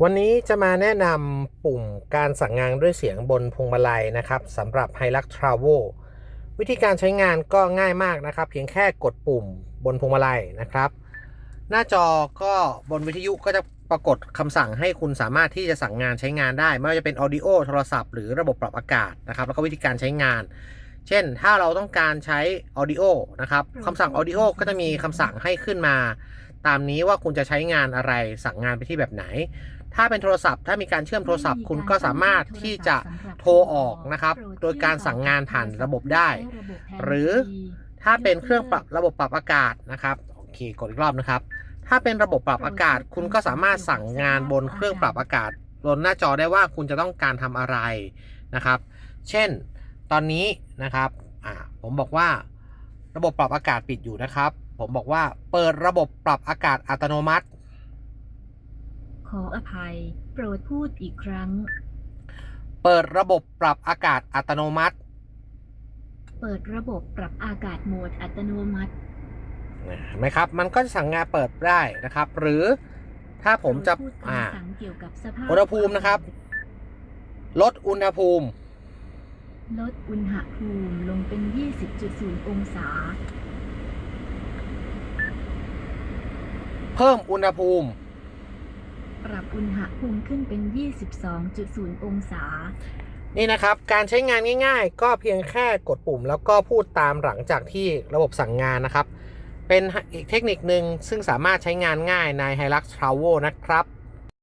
วันนี้จะมาแนะนำปุ่มการสั่งงานด้วยเสียงบนพวงมาลัยนะครับสำหรับ h i l u x Travel วิธีการใช้งานก็ง่ายมากนะครับ เพียงแค่กดปุ่มบนพวงมาลัยนะครับ หน้าจอก็บนวิทยุก็จะปรากฏคำสั่งให้คุณสามารถที่จะสั่งงานใช้งานได้ ไม่ว่าจะเป็น Audio โทรศัพท์หรือระบบปรับอากาศนะครับ แล้วก็วิธีการใช้งาน เช่น ถ้าเราต้องการใช้ Audio นะครับคำสั่ง Audio ก็จะมีคำสั่งให้ขึ้นมา ตามนี้ว่าคุณจะใช้งานอะไรสั่งงานไปที่แบบไหน ถ้าเป็นโทรศัพท์ ถ้ามีการเชื่อมโทรศัพท์คุณก็สามารถที่จะโทรออกนะครับ โดยการสั่งงานผ่านระบบได้ หรือถ้าเป็นเครื่องปรับระบบปรับอากาศนะครับโอเคกดอีกรอบนะครับ ถ้าเป็นระบบปรับอากาศ คุณก็สามารถสั่งงานบนเครื่องปรับอากาศบนหน้าจอได้ว่าคุณจะต้องการทำอะไรนะครับ เช่น ตอนนี้นะครับอ่าผมบอกว่า ระบบปรับอากาศปิดอยู่นะครับ ผมบอกว่าเปิดระบบปรับอากาศอัตโนมัติ ขออภัย โปรดพูดอีกครั้ง เปิดระบบปรับอากาศอัตโนมัติ เปิดระบบปรับอากาศโหมดอัตโนมัตินะเห็นไหมครับ มันก็จะสั่งงานเปิดได้นะครับ หรือถ้าผมจะโปรดพูดอ่าคำสั่งเกี่ยวกับสภาพอุณหภูมินะครับ ลดอุณหภูมิ ลดอุณหภูมิลงเป็น 20.0 องศา เพิ่มอุณหภูมิ ปรับอุณหภูมิขึ้นเป็น 22.0 องศา นี่นะครับ การใช้งานง่ายๆ ก็เพียงแค่กดปุ่มแล้วก็พูดตามหลังจากที่ระบบสั่งงานนะครับ เป็นอีกเทคนิคหนึ่งซึ่งสามารถใช้งานง่ายใน Hilux Travel นะครับ